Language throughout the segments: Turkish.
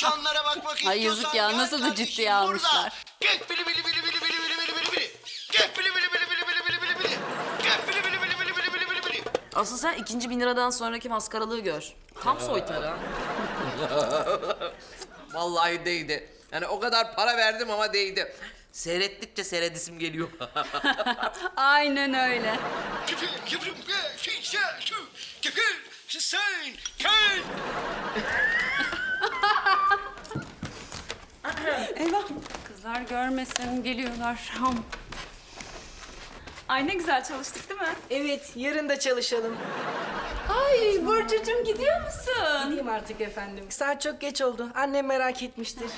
Tavşanlara bakmak istiyorsan... Ay yazık ya, nasıl da ciddiye almışlar. Gök bili bili bili bili bili bili bili bili bili. Gök bili bili bili bili bili bili bili bili. Gök bili bili bili bili bili bili bili bili. Asıl sen ikinci bin liradan sonraki maskaralığı gör. Tam soytarı ha. Vallahi değdi. Yani o kadar para verdim ama değdi. Seyrettikçe seyredisim geliyor. Aynen öyle. Kefil, yıvrım, ge, şişe, şu, kefil, şişeyn, Eyvah. Kızlar görmesin geliyorlar. Ham. Ay ne güzel çalıştık değil mi? Evet, yarın da çalışalım. Ay Burcucuğum gidiyor musun? Gideyim artık efendim. Saat çok geç oldu. Annem merak etmiştir.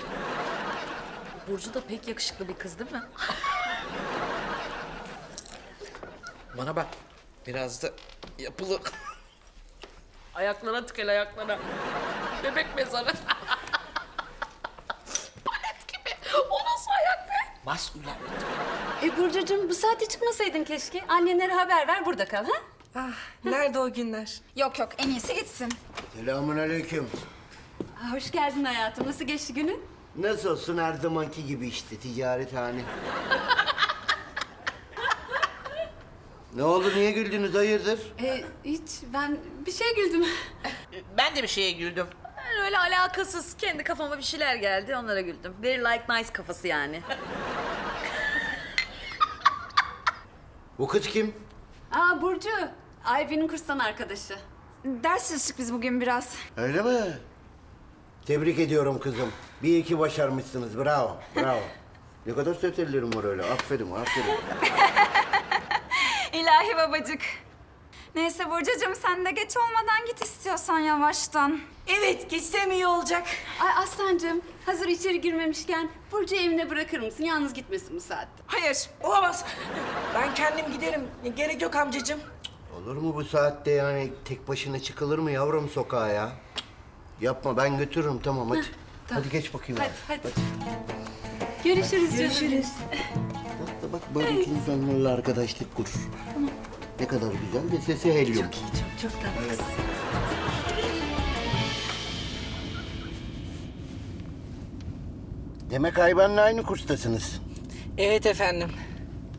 Burcu da pek yakışıklı bir kız değil mi? Bana bak. Biraz da yapılı. Ayaklara tıkel ayaklara. Bebek mezarı. Palet gibi. O nasıl ayak be? Bas ulan. E Burcucuğum bu saatte çıkmasaydın keşke. Annenlere haber ver burada kal ha? Ah, nerede o günler? Yok yok en iyisi gitsin. Selamun aleyküm. Aa, Hoş geldin hayatım. Nasıl geçti günün? Nasıl olsun her zamanki gibi işte ticarethane. ne oldu niye güldünüz hayırdır? E, hiç ben bir şey güldüm. Ben de bir şeye güldüm. Ben öyle alakasız kendi kafama bir şeyler geldi onlara güldüm. Very like nice kafası yani. Bu kız kim? Aa Burcu. Ayben'in kurstan arkadaşı. Ders çalıştık biz bugün biraz. Öyle mi? Tebrik ediyorum kızım. Bir iki başarmışsınız bravo bravo. ne kadar söz ellerim var öyle aferin aferin. İlahi babacık. Neyse Burcucuğum sen de geç olmadan git istiyorsan yavaştan. Evet, geçsem iyi olacak. Ay Aslancığım hazır içeri girmemişken Burcu evine bırakır mısın? Yalnız gitmesin bu saatte. Hayır, olamaz. Ben kendim giderim. Gerek yok amcacığım. Olur mu bu saatte yani tek başına çıkılır mı yavrum sokağa ya? Yapma ben götürürüm tamam hadi. Hadi geç bakayım. Hadi hadi. Görüşürüz canım. Görüşürüz. Bak da bak böyle insanlarla arkadaşlık kur. Ne kadar güzel de sesi helyum. Çok çok tatlı. Demek Ayben'le aynı kurstasınız. Evet efendim.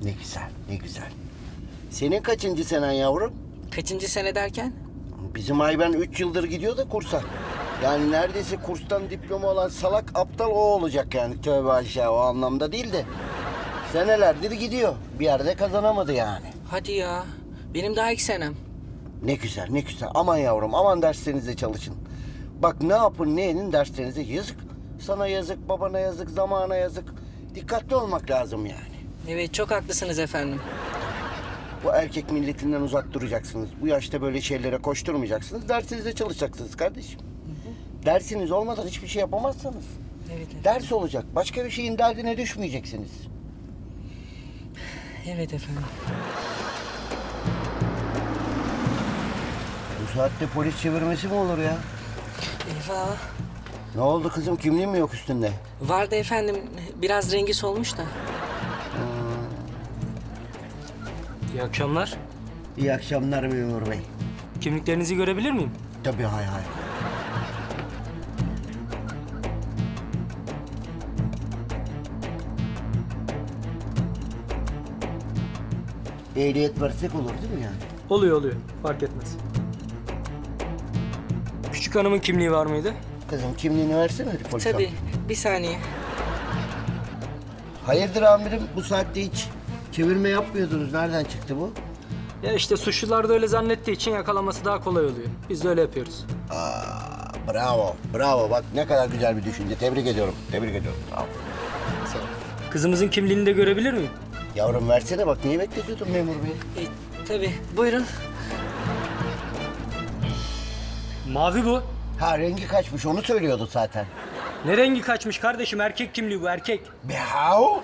Ne güzel, ne güzel. Senin kaçıncı senen yavrum? Kaçıncı sene derken? Bizim Ayben üç yıldır gidiyor da kursa. Yani neredeyse kurstan diploma olan salak aptal o olacak yani. Tövbe aşağı o anlamda değil de. Senelerdir gidiyor. Bir yerde kazanamadı yani. Hadi ya. Benim daha ilk senem. Ne güzel, ne güzel. Aman yavrum, aman derslerinize çalışın. Bak ne yapın, ne edin derslerinize yazık. Sana yazık, babana yazık, zamana yazık. Dikkatli olmak lazım yani. Evet, çok haklısınız efendim. Bu erkek milletinden uzak duracaksınız. Bu yaşta böyle şeylere koşturmayacaksınız. Dersinize çalışacaksınız kardeşim. Dersiniz olmadan hiçbir şey yapamazsınız. Evet, efendim. Ders olacak. Başka bir şeyin derdine düşmeyeceksiniz. Evet efendim. Saatte polis çevirmesi mi olur ya? Eyvah. Ne oldu kızım? Kimliğin mi yok üstünde? Vardı efendim. Biraz rengi solmuş da. İyi akşamlar. İyi akşamlar memur bey. Kimliklerinizi görebilir miyim? Tabii hay hay. Ehliyet versek olur değil mi yani? Oluyor oluyor. Fark etmez. Küçük hanımın kimliği var mıydı? Kızım kimliğini versene hadi polis Tabii. Bir saniye. Hayırdır amirim bu saatte hiç çevirme yapmıyordunuz. Nereden çıktı bu? Ya işte suçlular da öyle zannettiği için yakalaması daha kolay oluyor. Biz de öyle yapıyoruz. Aa, bravo, bravo. Bak ne kadar güzel bir düşünce. Tebrik ediyorum, tebrik ediyorum. Ol. Kızımızın kimliğini de görebilir miyim? Yavrum versene bak neyi bekletiyordun memur bey? E, tabii. Buyurun. Mavi bu. Ha rengi kaçmış onu söylüyordu zaten. Ne rengi kaçmış kardeşim? Erkek kimliği bu erkek. Behau?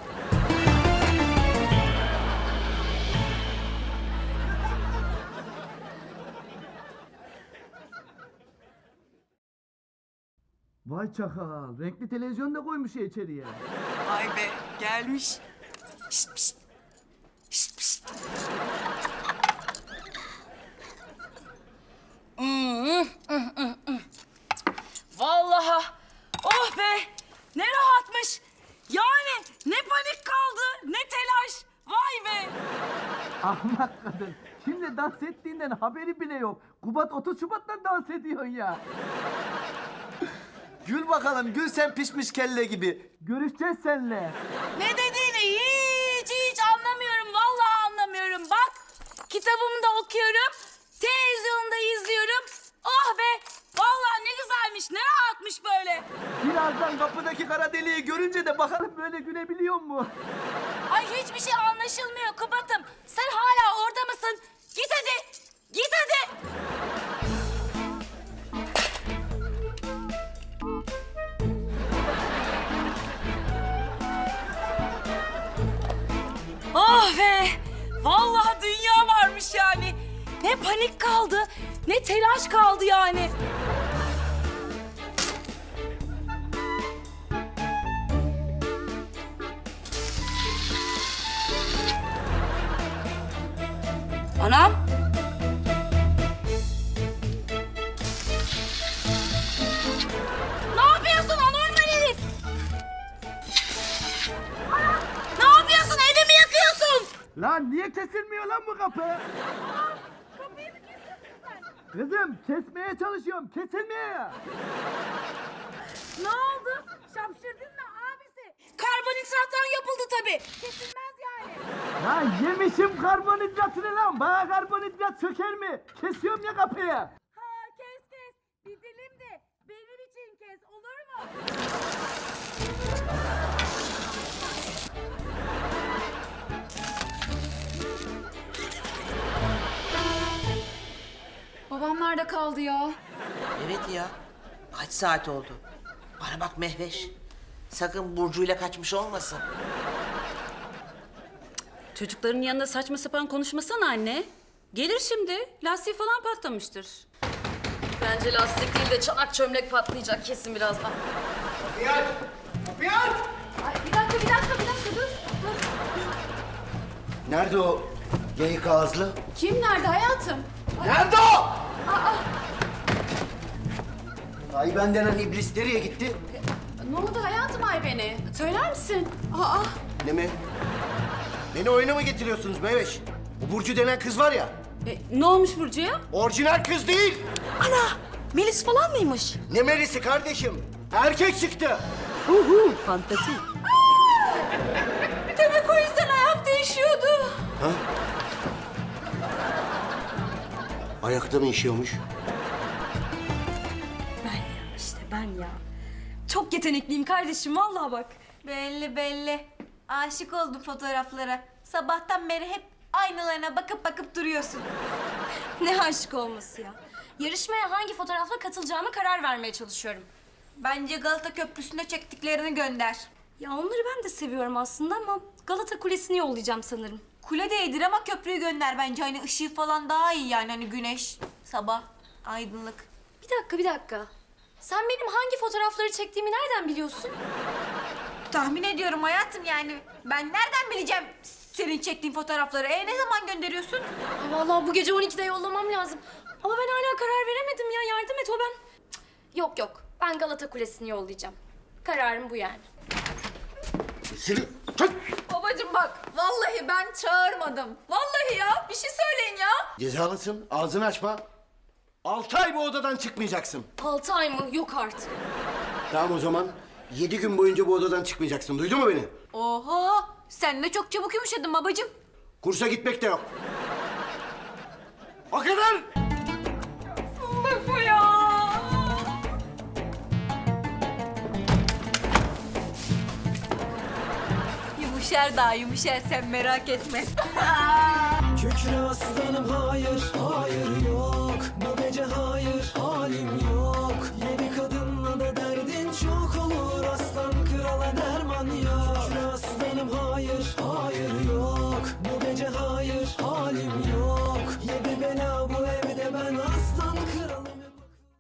Vay çakal. Renkli televizyon da koymuş ya içeriye. Vay be gelmiş. Şişt, pişt. Şişt, pişt. Ahmak kadın. Şimdi dans ettiğinden haberi bile yok. Kubat 30 Şubat'ta dans ediyorsun ya. gül bakalım gül sen pişmiş kelle gibi. Görüşeceğiz seninle. Ne dediğini hiç hiç anlamıyorum. Vallahi anlamıyorum. Bak kitabımı da okuyorum. Televizyonda izliyorum. Oh be. Vallahi ne güzelmiş. Ne rahatmış böyle. Birazdan kapıdaki kara deliği görünce de bakalım böyle gülebiliyor mu? Ay hiçbir şey anlaşılmıyor Kubat'ım. Sen hala orada mısın? Git hadi. Git hadi. Oh be! Vallahi dünya varmış yani. Ne panik kaldı, ne telaş kaldı yani. Anam. Ne yapıyorsun anormal herif? Ne yapıyorsun? Evimi yakıyorsun. Lan niye kesilmiyor lan bu kapı? Kızım kesmeye çalışıyorum kesilmiyor. Ne oldu? Şapşırdın mı abisi? Karbonhidrattan yapıldı tabii. Kesilmez. Lan yemişim karbonhidratını lan. Bana karbonhidrat söker mi? Kesiyorum ya kapıyı. Ha kes kes. Bir dilim de benim için kes olur mu? Babam nerede kaldı ya? Evet ya. Kaç saat oldu? Bana bak Mehveş. Sakın Burcu'yla kaçmış olmasın. Çocukların yanında saçma sapan konuşmasana anne. Gelir şimdi. Lastiği falan patlamıştır. Bence lastik değil de çanak çömlek patlayacak kesin birazdan. Ay, bir dakika, bir dakika, bir dakika dur. dur. Nerede o geyik ağızlı? Kim nerede hayatım? Nerede o? Ay ben denen iblis nereye gitti? Ne oldu hayatım ay beni? Söyler misin? Aa, Ne mi? Beni oyuna mı getiriyorsunuz Meveş? Bu Burcu denen kız var ya, e, ne olmuş Burcu'ya? orijinal kız değil. Ana Melis falan mıymış? Ne Melis'i kardeşim? Erkek çıktı. Fantezi. Demek o yüzden hayat değişiyordu. Ayakta mı işiyormuş? İşte ben ya. Çok yetenekliyim kardeşim vallahi bak. Belli belli. Aşık oldum fotoğraflara. Sabahtan beri hep aynalarına bakıp bakıp duruyorsun. Ne aşık olması ya. Yarışmaya hangi fotoğrafla katılacağıma karar vermeye çalışıyorum. Bence Galata Köprüsü'nde çektiklerini gönder. Ya onları ben de seviyorum aslında ama Galata Kulesi'ni yollayacağım sanırım. Kule değildir ama köprüyü gönder bence. Hani ışığı falan daha iyi yani. Hani güneş, sabah, aydınlık. Bir dakika bir dakika. Sen benim hangi fotoğrafları çektiğimi nereden biliyorsun? Tahmin ediyorum hayatım yani. Ben nereden bileceğim senin çektiğin fotoğrafları? E ne zaman gönderiyorsun? Ay vallahi bu gece 12'de yollamam lazım. Ama ben hala karar veremedim ya. Yardım et o ben. Cık, Yok yok. Ben Galata Kulesi'ni yollayacağım. Kararım bu yani. Seni... Tut! Babacım bak vallahi ben çağırmadım. Vallahi ya bir şey söyleyin ya. Cezalısın, ağzını açma. Altı ay bu odadan çıkmayacaksın. Altı ay mı? Yok artık. Tamam o zaman yedi gün boyunca bu odadan çıkmayacaksın. Duydun mu beni? Oho sen de çok çabuk yumuşadın babacım. Kursa gitmek de yok. O kadar. Bu ya. Yumuşar daha yumuşar sen merak etme. Kükre aslanım hayır, hayır